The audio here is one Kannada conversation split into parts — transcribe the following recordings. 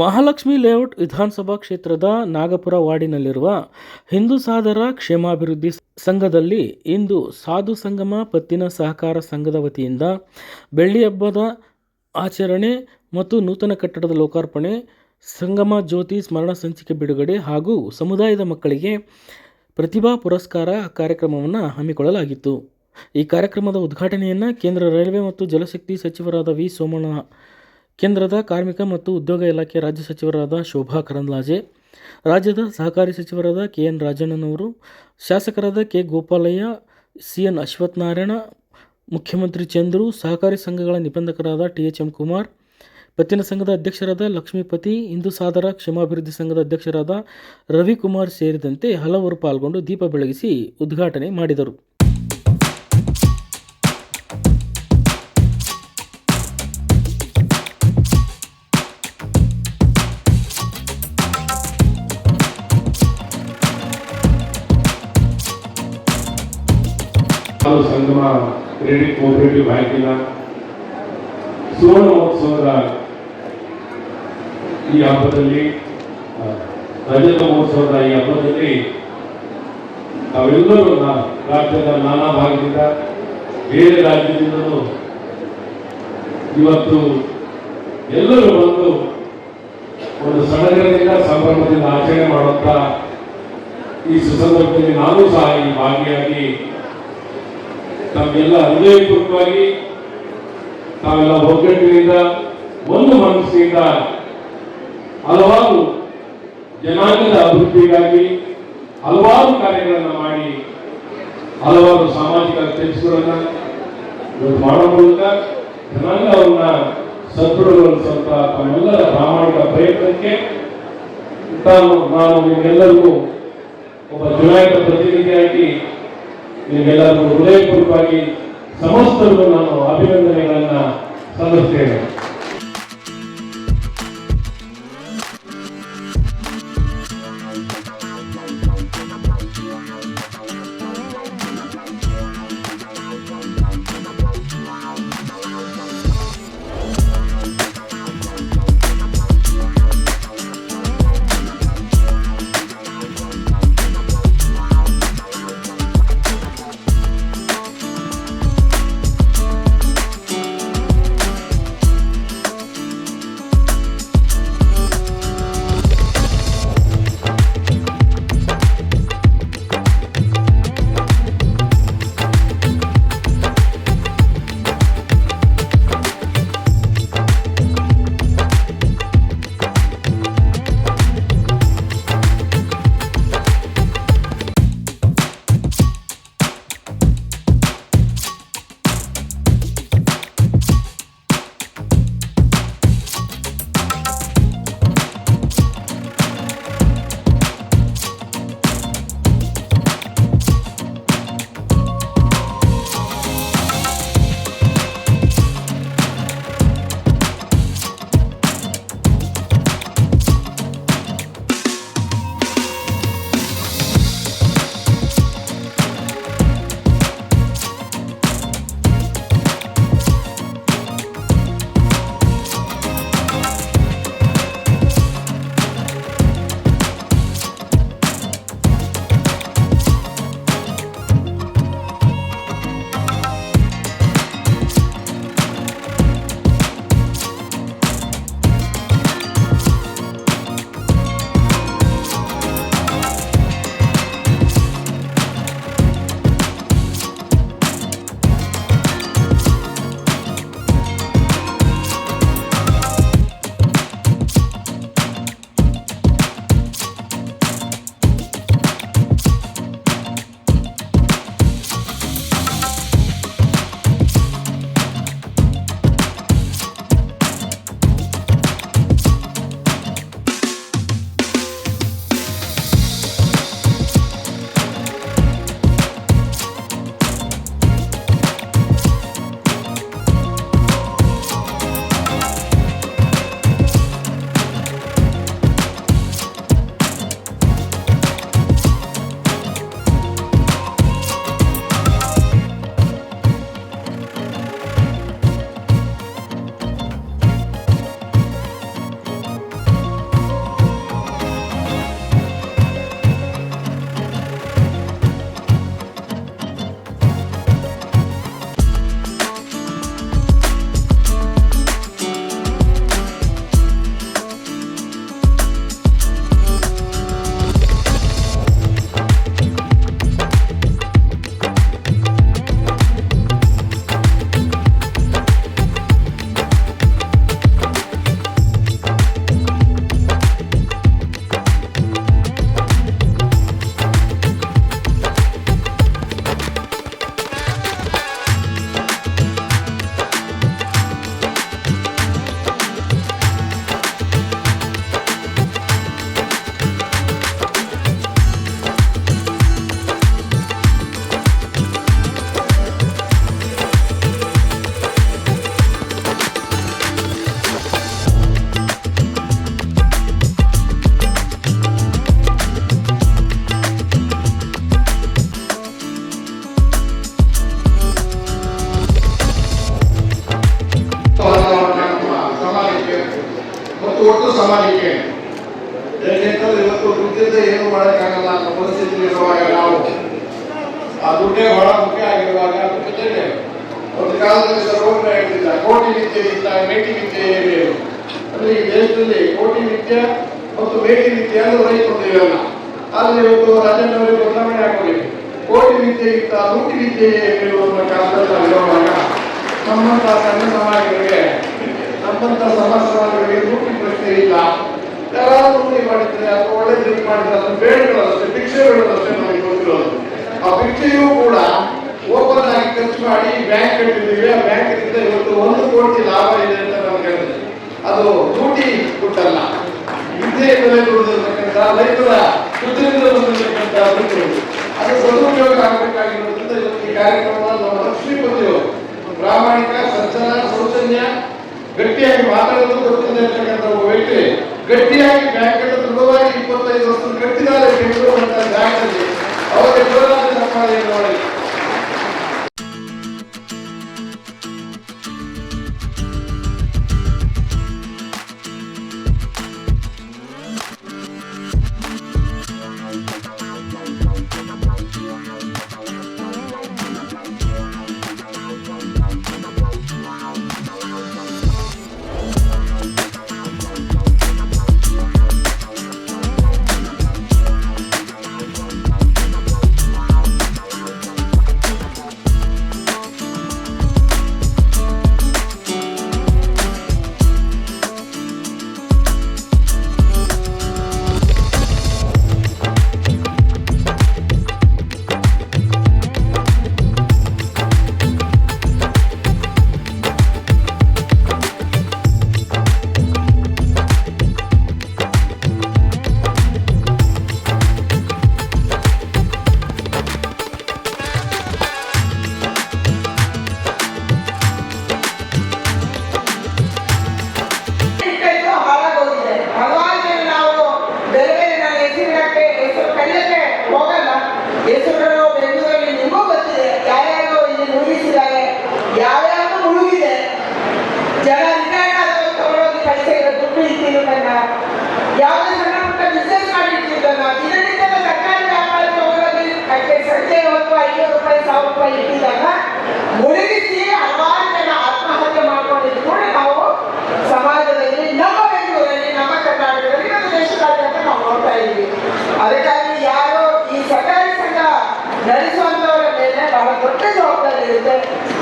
ಮಹಾಲಕ್ಷ್ಮಿ ಲೇಔಟ್ ವಿಧಾನಸಭಾ ಕ್ಷೇತ್ರದ ನಾಗಪುರ ವಾರ್ಡಿನಲ್ಲಿರುವ ಹಿಂದೂ ಸಾಧರ ಕ್ಷೇಮಾಭಿವೃದ್ಧಿ ಸಂಘದಲ್ಲಿ ಇಂದು ಸಾಧು ಸಂಗಮ ಪತ್ತಿನ ಸಹಕಾರ ಸಂಘದ ವತಿಯಿಂದ ಬೆಳ್ಳಿ ಹಬ್ಬದ ಆಚರಣೆ ಮತ್ತು ನೂತನ ಕಟ್ಟಡದ ಲೋಕಾರ್ಪಣೆ, ಸಂಗಮ ಜ್ಯೋತಿ ಸ್ಮರಣ ಸಂಚಿಕೆ ಬಿಡುಗಡೆ ಹಾಗೂ ಸಮುದಾಯದ ಮಕ್ಕಳಿಗೆ ಪ್ರತಿಭಾ ಪುರಸ್ಕಾರ ಕಾರ್ಯಕ್ರಮವನ್ನು ಹಮ್ಮಿಕೊಳ್ಳಲಾಗಿತ್ತು. ಈ ಕಾರ್ಯಕ್ರಮದ ಉದ್ಘಾಟನೆಯನ್ನು ಕೇಂದ್ರ ರೈಲ್ವೆ ಮತ್ತು ಜಲಶಕ್ತಿ ಸಚಿವರಾದ ವಿ ಸೋಮಣ್ಣ ಕೇಂದ್ರದ ಕಾರ್ಮಿಕ ಮತ್ತು ಉದ್ಯೋಗ ಇಲಾಖೆ ರಾಜ್ಯ ಸಚಿವರಾದ ಶೋಭಾ ಕರಂದ್ಲಾಜೆ, ರಾಜ್ಯದ ಸಹಕಾರಿ ಸಚಿವರಾದ ಕೆ ಎನ್ ರಾಜಣ್ಣನವರು, ಶಾಸಕರಾದ K Gopalaiah C N Ashwathnarayan, ಮುಖ್ಯಮಂತ್ರಿ ಚಂದ್ರು, ಸಹಕಾರಿ ಸಂಘಗಳ ನಿಬಂಧಕರಾದ ಟಿ ಎಚ್ ಎಂ ಕುಮಾರ್, ಪತ್ತಿನ ಸಂಘದ ಅಧ್ಯಕ್ಷರಾದ ಲಕ್ಷ್ಮೀಪತಿ ಹಿಂದೂ ಸಾಧರ ಕ್ಷೇಮಾಭಿವೃದ್ಧಿ ಸಂಘದ ಅಧ್ಯಕ್ಷರಾದ ರವಿಕುಮಾರ್ ಸೇರಿದಂತೆ ಹಲವರು ಪಾಲ್ಗೊಂಡು ದೀಪ ಬೆಳಗಿಸಿ ಉದ್ಘಾಟನೆ ಮಾಡಿದರು. ನಾನು ಸಂಗಮ ಕ್ರೆಡಿಟ್ ಕೋಆಪರೇಟಿವ್ ಬ್ಯಾಂಕಿನ ಸುವರ್ಣ ಮಹೋತ್ಸವದ ಈ ಹಬ್ಬದಲ್ಲಿ ರಜತ ಮಹೋತ್ಸವದ ಈ ಹಬ್ಬದಲ್ಲಿ ತಾವೆಲ್ಲರೂ ರಾಜ್ಯದ ನಾನಾ ಭಾಗದಿಂದ ಬೇರೆ ರಾಜ್ಯದಿಂದಲೂ ಇವತ್ತು ಎಲ್ಲರೂ ಬಂದು ಒಂದು ಸಡಗರದಿಂದ ಸಂಭ್ರಮದಿಂದ ಆಚರಣೆ ಮಾಡುತ್ತಾ ಈ ಸುಸಂದರ್ಭದಲ್ಲಿ ನಾನು ಸಹ ಈ ಭಾಗಿಯಾಗಿ ತಮಗೆಲ್ಲ ಹೃದಯಪೂರ್ವಕವಾಗಿ ತಾವೆಲ್ಲ ಒಗ್ಗಟ್ಟಿನಿಂದ ಒಂದು ಮನಸ್ಸಿನಿಂದ ಹಲವಾರು ಜನಾಂಗದ ಅಭಿವೃದ್ಧಿಗಾಗಿ ಹಲವಾರು ಕಾರ್ಯಗಳನ್ನು ಮಾಡಿ, ಹಲವಾರು ಸಾಮಾಜಿಕ ಕೆಲಸಗಳನ್ನು ಮಾಡೋ ಮೂಲಕ ಜನಾಂಗವನ್ನ ಸದೃಢಗೊಳಿಸುವಂತ ತಮ್ಮೆಲ್ಲರ ಪ್ರಾಮಾಣಿಕ ಪ್ರಯತ್ನಕ್ಕೆ ತಾನು ನಾನು ನಿಮ್ಮೆಲ್ಲರಿಗೂ ಒಬ್ಬ ಚುನಾಯಿತ ಪ್ರತಿನಿಧಿಯಾಗಿ ನಿಮ್ಮೆಲ್ಲರಿಗೂ ಹೃದಯಪೂರ್ವಕವಾಗಿ ಸಮಸ್ತರಿಗೂ ನಾನು ಅಭಿನಂದನೆಗಳನ್ನು ಸಲ್ಲಿಸ್ತೇನೆ. ಆದ್ರೆ ಒಂದು ರಾಜಣ್ಣವರಿಗೆ ಬದಲಾವಣೆ ಆಗಬೇಕು. ಕೋಟಿ ವಿದ್ಯೆಗಿಂತ ಲೂಟಿ ವಿದ್ಯೆ ಅನ್ನೋ ಕಾಲದಲ್ಲಿ ನಮ್ಮಂತ ಸಣ್ಣ ಸಮಾಜಗಳಿಗೆ ನಮ್ಮಂತ ಸಮಾಜ ಸಮಾಜಗಳಿಗೆ ಲೂಟಿ ಪ್ರಶ್ನೆ ಇಲ್ಲ. ಯಾರಾದ್ರೂ ಮಾಡಿದ್ರೆ ಅಥವಾ ಒಳ್ಳೆ ರೀತಿ ಮಾಡಿದ್ರೆ ಅದನ್ನು ಭಿಕ್ಷೆ ಬೇಡದಷ್ಟೇ ನಮಗೆ ಗೊತ್ತಿರೋದು ಆ ಭಿಕ್ಷೆಯೂ ಕೂಡ ಓಪನ್ ಆಗಿ ಖರ್ಚು ಮಾಡಿ ಬ್ಯಾಂಕ್ ಕಟ್ಟಿದ್ದೀವಿ. ಆ ಬ್ಯಾಂಕಿನಿಂದ ಇವತ್ತು ಒಂದು ಕೋಟಿ ಲಾಭ ಇದೆ ಅಂತ ನಮ್ಗೆ ಹೇಳಿದೆ ಅದು ಲೂಟಿ ಕೊಟ್ಟಲ್ಲ ವಿದ್ಯೆ ಬೆಲೆ ದುಡಿದಿರ್ತಕ್ಕಂಥ ರೈತರ ದುಡ್ಡಿನಿಂದ ಬಂದಿರತಕ್ಕಂಥ ದುಡ್ಡು ಅದು ಸದುಪಯೋಗ ಆಗಬೇಕಾಗಿರೋದ್ರಿಂದ ಇವತ್ತು ಈ ಕಾರ್ಯಕ್ರಮವನ್ನು ನಮ್ಮ ಲಕ್ಷ್ಮೀಪತಿಯವರು ಪ್ರಾಮಾಣಿಕ ಸಜ್ಜನ ಸೌಜನ್ಯ, ಗಟ್ಟಿಯಾಗಿ ಮಾತಾಡೋದು ಗೊತ್ತಿದೆ ಅಂತಕ್ಕಂಥ ಒಬ್ಬ ವ್ಯಕ್ತಿ. ಗಟ್ಟಿಯಾಗಿ ಬ್ಯಾಂಕ್ ದೃಢವಾಗಿ ಇಪ್ಪತ್ತೈದು ವರ್ಷ ಕಟ್ಟಿದ್ದಾರೆ, ಬೆಂಗಳೂರು ಅಂತ ಜಾಗದಲ್ಲಿ ಅವರಿಗೆ ಜೋರಾದ ಚಪ್ಪಾಳೆಯನ್ನು ಮಾಡಿ.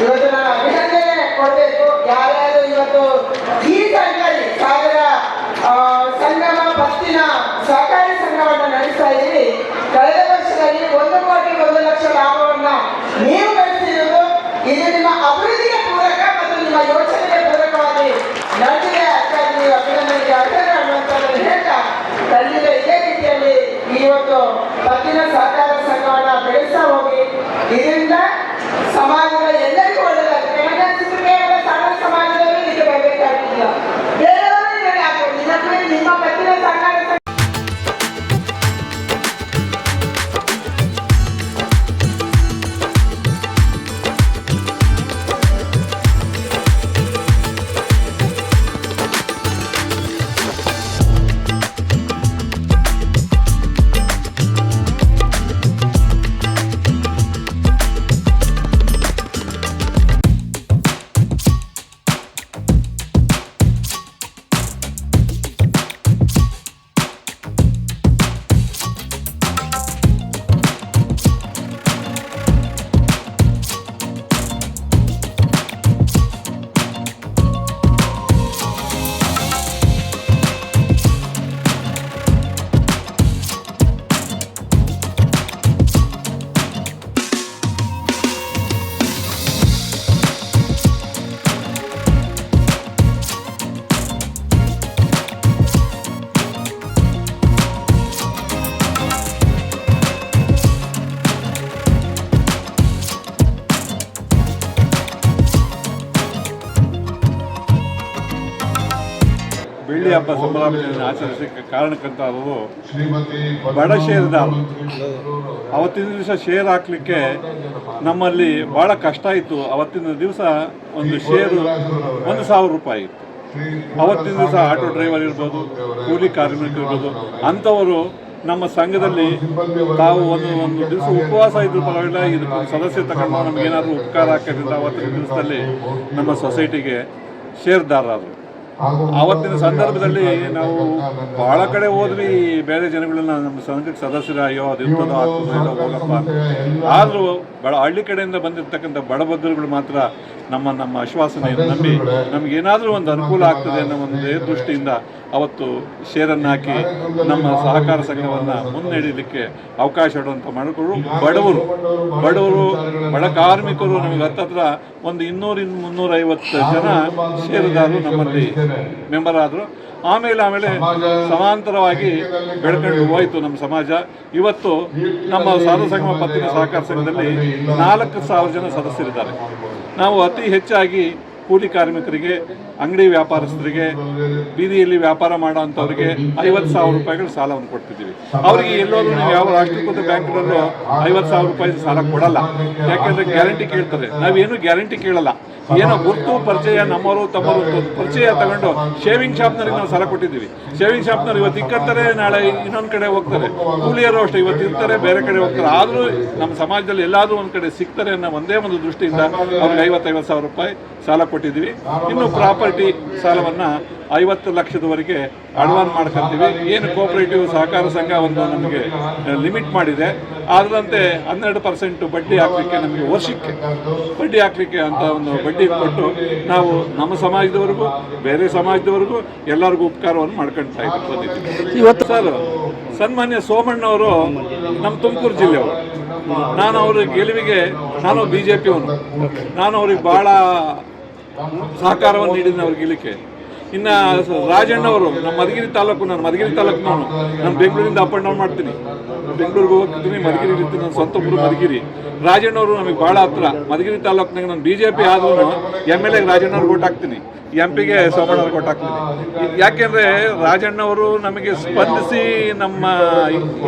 ಇವತ್ತು ನಾನು ಅಭಿನಂದನೆ ಕೊಡಬೇಕು. ಯಾರ್ಯಾರು ಇವತ್ತು ಈ ಸರ್ಕಾರಿ ಸಾಗರ ಸಂಗಮ ಪತ್ತಿನ ಸಹಕಾರಿ ಸಂಘವನ್ನ ನಡೆಸ್ತಾ ಇದ್ದೀವಿ ಕಳೆದ ವರ್ಷದಲ್ಲಿ ಒಂದು ಕೋಟಿ, ಒಂದು ಲಕ್ಷ ಲಾಭವನ್ನ ನೀವು ಗಳಿಸಿರುವುದು ಇದು ನಿಮ್ಮ ಅಭಿವೃದ್ಧಿಗೆ ಪೂರಕ ಮತ್ತು ನಿಮ್ಮ ಯೋಚನೆಗೆ ಪೂರಕವಾಗಿ ನಡೆದಿದೆ ಅದಕ್ಕಾಗಿ ನೀವು ಅಭಿನಂದನೆಗೆ ಅರ್ಹರು ಅನ್ನುವಂಥದ್ದನ್ನು ಹೇಳ್ತಾ ಖಂಡಿತ ಇದೇ ರೀತಿಯಲ್ಲಿ ಇವತ್ತು ಪತ್ತಿನ ಸಹಕಾರ ಸಂಘವನ್ನ ಬೆಳೆಸ್ತಾ ಹೋಗಿ. ಇದರಿಂದ ಸಮಾಜದ ಬೆಳ್ಳಿ ಹಬ್ಬ ಸಂಭ್ರಮದಲ್ಲಿ ಆಚರಿಸಲಿಕ್ಕೆ ಕಾರಣಕ್ಕಂತಾದವರು ಶ್ರೀಮತಿ ಬಡ ಷೇರುದಾರ ಅವತ್ತಿನ ದಿವಸ ಶೇರ್ ಹಾಕ್ಲಿಕ್ಕೆ ನಮ್ಮಲ್ಲಿ ಭಾಳ ಕಷ್ಟ ಇತ್ತು. ಅವತ್ತಿನ ದಿವಸ ಒಂದು ಶೇರು ಒಂದು ಸಾವಿರ ರೂಪಾಯಿ ಇತ್ತು. ಅವತ್ತಿನ ದಿವಸ ಆಟೋ ಡ್ರೈವರ್ ಇರ್ಬೋದು ಕೂಲಿ ಕಾರ್ಮಿಕರು ಇರ್ಬೋದು ಅಂಥವರು ನಮ್ಮ ಸಂಘದಲ್ಲಿ ತಾವು ಒಂದು ಒಂದು ದಿವಸ ಉಪವಾಸ ಇದ್ರೂ ಪರವಾಗಿಲ್ಲ ಇದು ಸದಸ್ಯ ತಗೊಂಡು ನಮಗೇನಾದರೂ ಉಪಕಾರ ಆಗ್ತದೆ ಅವತ್ತಿನ ದಿವಸದಲ್ಲಿ ನಮ್ಮ ಸೊಸೈಟಿಗೆ ಷೇರ್ದಾರರು ಆವತ್ತಿನ ಸಂದರ್ಭದಲ್ಲಿ ನಾವು ಬಹಳ ಕಡೆ ಹೋದ್ವಿ. ಬೇರೆ ಜನಗಳನ್ನ ನಮ್ಮ ಸಂಘಕ್ಕೆ ಸದಸ್ಯರ ಅಯ್ಯೋ ಅದು ಇರ್ತದೋ ಆಗ್ತದೋ ಹೋಗಪ್ಪ ಆದರೂ ಬಡ ಹಳ್ಳಿ ಕಡೆಯಿಂದ ಬಂದಿರತಕ್ಕಂಥ ಬಡಬದ್ರಗಳು ಮಾತ್ರ ನಮ್ಮ ನಮ್ಮ ಆಶ್ವಾಸನೆಯನ್ನು ನಂಬಿ ನಮಗೇನಾದರೂ ಒಂದು ಅನುಕೂಲ ಆಗ್ತದೆ ಅನ್ನೋ ಒಂದು ದೃಷ್ಟಿಯಿಂದ ಅವತ್ತು ಷೇರನ್ನು ಹಾಕಿ ನಮ್ಮ ಸಹಕಾರ ಸಂಘವನ್ನು ಮುನ್ನಡೆಯಲಿಕ್ಕೆ ಅವಕಾಶ ಇಡುವಂಥ ಮಾಡಿಕೊಂಡು. ಬಡವರು ಬಡವರು ಬಡ ಕಾರ್ಮಿಕರು ನಮಗೆ ಹತ್ತತ್ರ ಒಂದು ಇನ್ನೂರಿಂದ ಮುನ್ನೂರೈವತ್ತು ಜನ ಷೇರುದಾರರು ನಮ್ಮಲ್ಲಿ ಮೆಂಬರ್ ಆದರು. ಆಮೇಲೆ ಆಮೇಲೆ ಸಮಾಂತರವಾಗಿ ಬೆಳ್ಕೊಂಡು ಹೋಯಿತು ನಮ್ಮ ಸಮಾಜ. ಇವತ್ತು ನಮ್ಮ ಸಾಧು ಸಂಗಮ ಸಹಕಾರ ಸಂಘದಲ್ಲಿ ನಾಲ್ಕು ಸಾವಿರ ಜನ ಸದಸ್ಯರಿದ್ದಾರೆ. ನಾವು ಅತಿ ಹೆಚ್ಚಾಗಿ ಕೂಲಿ ಕಾರ್ಮಿಕರಿಗೆ ಅಂಗಡಿ ವ್ಯಾಪಾರಸ್ಥರಿಗೆ ಬೀದಿಯಲ್ಲಿ ವ್ಯಾಪಾರ ಮಾಡೋ ಅಂಥವ್ರಿಗೆ ಐವತ್ತು ಸಾವಿರ ರೂಪಾಯಿಗಳು ಸಾಲವನ್ನು ಕೊಡ್ತಿದ್ದೀವಿ. ಅವರಿಗೆ ಎಲ್ಲೋದ್ರೂ ನೀವು ಯಾವ ರಾಷ್ಟ್ರೀಕೃತ ಬ್ಯಾಂಕ್ಗಳಲ್ಲೂ ಐವತ್ತು ಸಾವಿರ ರೂಪಾಯಿ ಸಾಲ ಕೊಡಲ್ಲ. ಯಾಕೆಂದರೆ ಗ್ಯಾರಂಟಿ ಕೇಳ್ತಾರೆ. ನಾವೇನು ಗ್ಯಾರಂಟಿ ಕೇಳಲ್ಲ. ಏನೋ ಗುರ್ತು, ಪರಿಚಯ ನಮ್ಮವರು ತಮ್ಮರು ಪರಿಚಯ ತಗೊಂಡು ಶೇವಿಂಗ್ ಶಾಪ್ನವ್ರಿಗೆ ನಾವು ಸಾಲ ಕೊಟ್ಟಿದ್ದೀವಿ. ಶೇವಿಂಗ್ ಶಾಪ್ನವ್ರು ಇವತ್ತು ಇಕ್ಕತ್ತಾರೆ ನಾಳೆ ಇನ್ನೊಂದು ಕಡೆ ಹೋಗ್ತಾರೆ. ಕೂಲಿಯರು ಅಷ್ಟೇ, ಇವತ್ತು ಇರ್ತಾರೆ, ಬೇರೆ ಕಡೆ ಹೋಗ್ತಾರೆ. ಆದರೂ ನಮ್ಮ ಸಮಾಜದಲ್ಲಿ ಎಲ್ಲಾದರೂ ಒಂದು ಕಡೆ ಸಿಗ್ತಾರೆ ಅನ್ನೋ ಒಂದೇ ಒಂದು ದೃಷ್ಟಿಯಿಂದ ಅವ್ರಿಗೆ ಐವತ್ತೈವತ್ತು ಸಾವಿರ ರೂಪಾಯಿ ಸಾಲ ಕೊಟ್ಟಿದ್ದೀವಿ. ಇನ್ನು ಪ್ರಾಪರ್ಟಿ ಸಾಲವನ್ನು ಐವತ್ತು ಲಕ್ಷದವರೆಗೆ ಅಡ್ವಾನ್ ಮಾಡ್ಕೊಂತೀವಿ. ಏನು ಕೋಆಪರೇಟಿವ್ ಸಹಕಾರ ಸಂಘ ಒಂದು ನಮಗೆ ಲಿಮಿಟ್ ಮಾಡಿದೆ. ಅದರಂತೆ ಹನ್ನೆರಡು ಪರ್ಸೆಂಟ್ ಬಡ್ಡಿ ಹಾಕಲಿಕ್ಕೆ ನಮಗೆ ವರ್ಷಕ್ಕೆ ಬಡ್ಡಿ ಹಾಕಲಿಕ್ಕೆ ಅಂತ ಒಂದು ಬಡ್ಡಿ ಕೊಟ್ಟು ನಾವು ನಮ್ಮ ಸಮಾಜದವರೆಗೂ ಬೇರೆ ಸಮಾಜದವರೆಗೂ ಎಲ್ಲರಿಗೂ ಉಪಕಾರವನ್ನು ಮಾಡ್ಕೊಳ್ತಾ ಇದ್ದೀವಿ ಇವತ್ತು ಸರ್ ಸನ್ಮಾನ್ಯ ಸೋಮಣ್ಣವರು ನಮ್ಮ ತುಮಕೂರು ಜಿಲ್ಲೆಯವರು. ನಾನು ಅವ್ರ ಗೆಲುವಿಗೆ ನಾನು ಬಿ ಜೆ ಪಿಯವನು ನಾನು ಅವ್ರಿಗೆ ಭಾಳ ಸಹಕಾರವನ್ನು ನೀಡಿದ್ದೀನಿ ಅವ್ರಿಗೆ ಗೆಲ್ಲಕ್ಕೆ ಇನ್ನು ರಾಜಣ್ಣವರು, ನಮ್ಮ ಮಧುಗಿರಿ ತಾಲೂಕು, ನಾನು ಮಧುಗಿರಿ ತಾಲೂಕು ನಾನು ಬೆಂಗಳೂರಿಂದ ಅಪ್ ಆ್ಯಂಡ್ ಡೌನ್ ಮಾಡ್ತೀನಿ. ಬೆಂಗಳೂರಿಗೆ ಹೋಗ್ತಿದ್ದೀನಿ, ಮಧುಗಿರಿ ಇರ್ತೀನಿ ನನ್ನ ಸ್ವಂತ ಊರು ಮಧುಗಿರಿ. ರಾಜಣ್ಣವರು ನಮಗೆ ಭಾಳ ಹತ್ರ. ಮಧುಗಿರಿ ತಾಲೂಕ್ನಾಗ ನಾನು ಬಿ ಜೆ ಪಿ ಆದ್ರೂ ಎಂ ಎಲ್ ಎಗೆ ರಾಜಣ್ಣವ್ರಿಗೆ ಓಟ್ ಹಾಕ್ತೀನಿ. ಎಂ ಪಿಗೆ ಸೋಮಣ್ಣವ್ರಿಗೆ ಓಟ್ ಹಾಕ್ತೀನಿ. ಯಾಕೆಂದರೆ ರಾಜಣ್ಣವರು ನಮಗೆ ಸ್ಪಂದಿಸಿ ನಮ್ಮ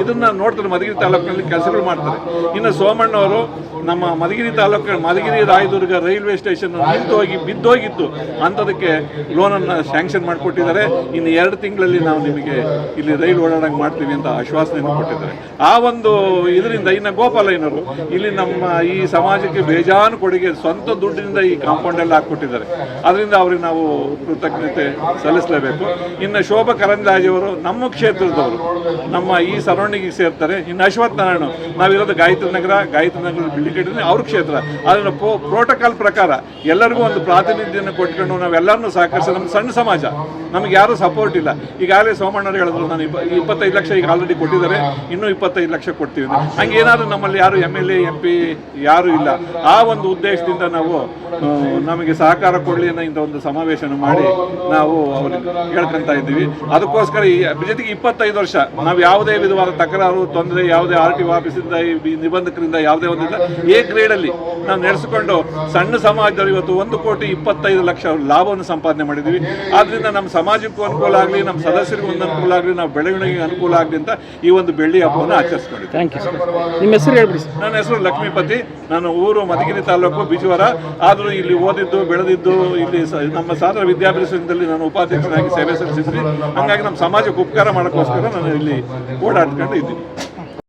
ಇದನ್ನ ನೋಡ್ತಾರೆ, ಮಧುಗಿರಿ ತಾಲೂಕಿನಲ್ಲಿ ಕೆಲಸಗಳು ಮಾಡ್ತಾರೆ. ಇನ್ನು ಸೋಮಣ್ಣವರು ನಮ್ಮ ಮಧುಗಿರಿ ತಾಲೂಕು, ಮಧುಗಿರಿ ರಾಯದುರ್ಗ ರೈಲ್ವೆ ಸ್ಟೇಷನ್ ನಿಂತೋಗಿ ಬಿದ್ದೋಗಿತ್ತು ಅಂಥದಕ್ಕೆ ಲೋನನ್ನು ಸ್ಯಾಂಕ್ಷನ್ ಮಾಡಿಕೊಟ್ಟಿದ್ದಾರೆ. ಇನ್ನು ಎರಡು ತಿಂಗಳಲ್ಲಿ ನಾವು ನಿಮಗೆ ಇಲ್ಲಿ ರೈಲು ಓಡಾಡಂಗೆ ಮಾಡ್ತೀವಿ ಅಂತ ಆಶ್ವಾಸನೆಯನ್ನು ಕೊಟ್ಟಿದ್ದಾರೆ. ಆ ಒಂದು ಇದರಿಂದ ಇನ್ನು ಗೋಪಾಲಯ್ಯನವರು ಇಲ್ಲಿ ನಮ್ಮ ಈ ಸಮಾಜಕ್ಕೆ ಬೇಜಾನು ಕೊಡುಗೆ ಸ್ವಂತ ದುಡ್ಡಿನಿಂದ ಈ ಕಾಂಪೌಂಡ್ ಎಲ್ಲ ಹಾಕ್ಕೊಟ್ಟಿದ್ದಾರೆ. ಅದರಿಂದ ಅವ್ರಿಗೆ ನಾವು ಕೃತಜ್ಞತೆ ಸಲ್ಲಿಸಲೇಬೇಕು. ಇನ್ನು ಶೋಭಾ ಕರಂದ್ಲಾಜೆಯವರು ನಮ್ಮ ಕ್ಷೇತ್ರದವರು, ನಮ್ಮ ಈ ಸರೌಂಡಿಂಗಿಗೆ ಸೇರ್ತಾರೆ. ಇನ್ನು ಅಶ್ವಥ್ ನಾರಾಯಣ ನಾವಿರೋದು ಗಾಯತ್ರಿ ನಗರ ಗಾಯತ್ರಿ ನಗರ ಕಟ್ಟಿದ್ರೆ ಅವ್ರ ಕ್ಷೇತ್ರ. ಅದನ್ನು ಪ್ರೋಟೋಕಾಲ್ ಪ್ರಕಾರ ಎಲ್ಲರಿಗೂ ಒಂದು ಪ್ರಾತಿನಿಧ್ಯನ ಕೊಟ್ಕೊಂಡು ನಾವೆಲ್ಲರನ್ನೂ ಸಹಕರಿಸಿ, ನಮ್ಮ ಸಣ್ಣ ಸಮಾಜ. ನಮಗೆ ಯಾರು ಸಪೋರ್ಟ್ ಇಲ್ಲ. ಈಗಾಗಲೇ ಸೋಮಣ್ಣರು ಹೇಳಿದ್ರು, ನಾನು ಇಪ್ಪ ಇಪ್ಪತ್ತೈದು ಲಕ್ಷ ಈಗ ಆಲ್ರೆಡಿ ಕೊಟ್ಟಿದ್ದಾರೆ. ಇನ್ನೂ ಇಪ್ಪತ್ತೈದು ಲಕ್ಷ ಕೊಡ್ತೀವಿ. ಹಂಗೆ ಏನಾದರೂ ನಮ್ಮಲ್ಲಿ ಯಾರು M L A M P ಯಾರೂ ಇಲ್ಲ. ಆ ಒಂದು ಉದ್ದೇಶದಿಂದ ನಾವು ನಮಗೆ ಸಹಕಾರ ಕೊಡಲಿ ಅನ್ನೋ ಇಂಥ ಒಂದು ಸಮಾವೇಶನ ಮಾಡಿ ನಾವು ಅವ್ರಿಗೆ ಕೇಳ್ಕೊಂತ ಇದ್ದೀವಿ. ಅದಕ್ಕೋಸ್ಕರ ಈ ಜೊತೆಗೆ ಇಪ್ಪತ್ತೈದು ವರ್ಷ. ನಾವು ಯಾವುದೇ ವಿಧವಾದ ತಕರಾರು, ತೊಂದರೆ, ಯಾವುದೇ ಆರ್ ಟಿ ಆಫೀಸಿಂದ ಈ ನಿಬಂಧಕರಿಂದ ಯಾವುದೇ ಒಂದಿಲ್ಲ ಎ ಗ್ರೇಡಲ್ಲಿ ನಾವು ನಡೆಸಿಕೊಂಡು ಸಣ್ಣ ಸಮಾಜದಲ್ಲಿ ಇವತ್ತು ಒಂದು ಕೋಟಿ ಇಪ್ಪತ್ತೈದು ಲಕ್ಷ ಲಾಭವನ್ನು ಸಂಪಾದನೆ ಮಾಡಿದ್ದೀವಿ. ಆದ್ದರಿಂದ ನಮ್ಮ ಸಮಾಜಕ್ಕೂ ಅನುಕೂಲ ಆಗಲಿ ನಮ್ಮ ಸದಸ್ಯರಿಗೂ ಒಂದು ಅನುಕೂಲ ಆಗಲಿ ನಾವು ಬೆಳವಣಿಗೆಗೆ ಅನುಕೂಲ ಆಗಲಿ ಅಂತ ಈ ಒಂದು ಬೆಳ್ಳಿ ಹಬ್ಬವನ್ನು ಆಚರಿಸ್ಕೊಂಡಿದ್ದೀವಿ ಥ್ಯಾಂಕ್ ಯು ನಿಮ್ಮ ಹೆಸರು ಹೇಳ್ಬಿಡಿ ನನ್ನ ಹೆಸರು ಲಕ್ಷ್ಮೀಪತಿ. ನಾನು ಊರು ಮಧುಗಿರಿ ತಾಲೂಕು ಬಿಜುವರ ಆದರೂ ಇಲ್ಲಿ ಓದಿದ್ದು ಬೆಳೆದಿದ್ದು ಇಲ್ಲಿ ನಮ್ಮ ಸಾಧನ ವಿದ್ಯಾಭ್ಯಾಸ ಸಂಘದಲ್ಲಿ ನಾನು ಉಪಾಧ್ಯಕ್ಷನಾಗಿ ಸೇವೆ ಸಲ್ಲಿಸಿದ್ದೀನಿ ಹಾಗಾಗಿ ನಮ್ಮ ಸಮಾಜಕ್ಕೆ ಉಪಕಾರ ಮಾಡೋಕ್ಕೋಸ್ಕರ ನಾನು ಇಲ್ಲಿ ಓಡಾಡ್ಕೊಂಡು ಇದ್ದೀನಿ.